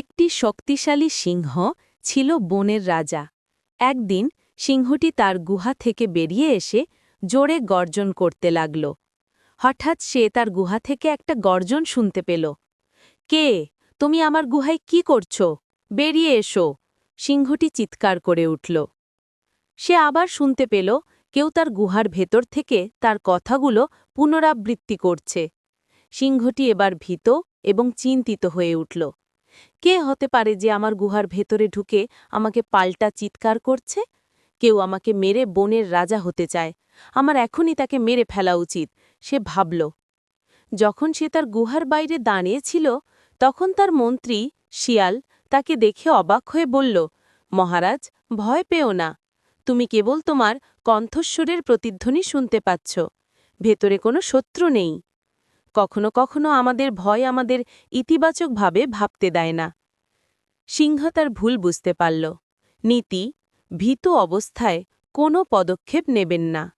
একটি শক্তিশালী সিংহ ছিল বনের রাজা। একদিন সিংহটি তার গুহা থেকে বেরিয়ে এসে জোরে গর্জন করতে লাগল। হঠাৎ সে তার গুহা থেকে একটা গর্জন শুনতে পেল। কে? তুমি আমার গুহায় কি করছ? বেরিয়ে এসো। সিংহটি চিৎকার করে উঠল। সে আবার শুনতে পেল কেউ তার গুহার ভেতর থেকে তার কথাগুলো পুনরাবৃত্তি করছে। সিংহটি এবার ভীত এবং চিন্তিত হয়ে উঠল। কে হতে পারে যে আমার গুহার ভেতরে ঢুকে আমাকে পাল্টা চিৎকার করছে? কেউ আমাকে মেরে বনের রাজা হতে চায়। আমার এখনই তাকে মেরে ফেলা উচিত, সে ভাবল। যখন সে তার গুহার বাইরে দাঁড়িয়েছিল, তখন তার মন্ত্রী শিয়াল তাকে দেখে অবাক হয়ে বলল, মহারাজ, ভয় পেও না। তুমি কেবল তোমার কণ্ঠস্বরের প্রতিধ্বনি শুনতে পাচ্ছ। ভেতরে কোনো শত্রু নেই। কখনো কখনো আমাদের ভয় আমাদের ইতিবাচকভাবে ভাবতে দেয় না। সিংহ তার ভুল বুঝতে পারল। নীতি, ভীত অবস্থায় কোনো পদক্ষেপ নেবেন না।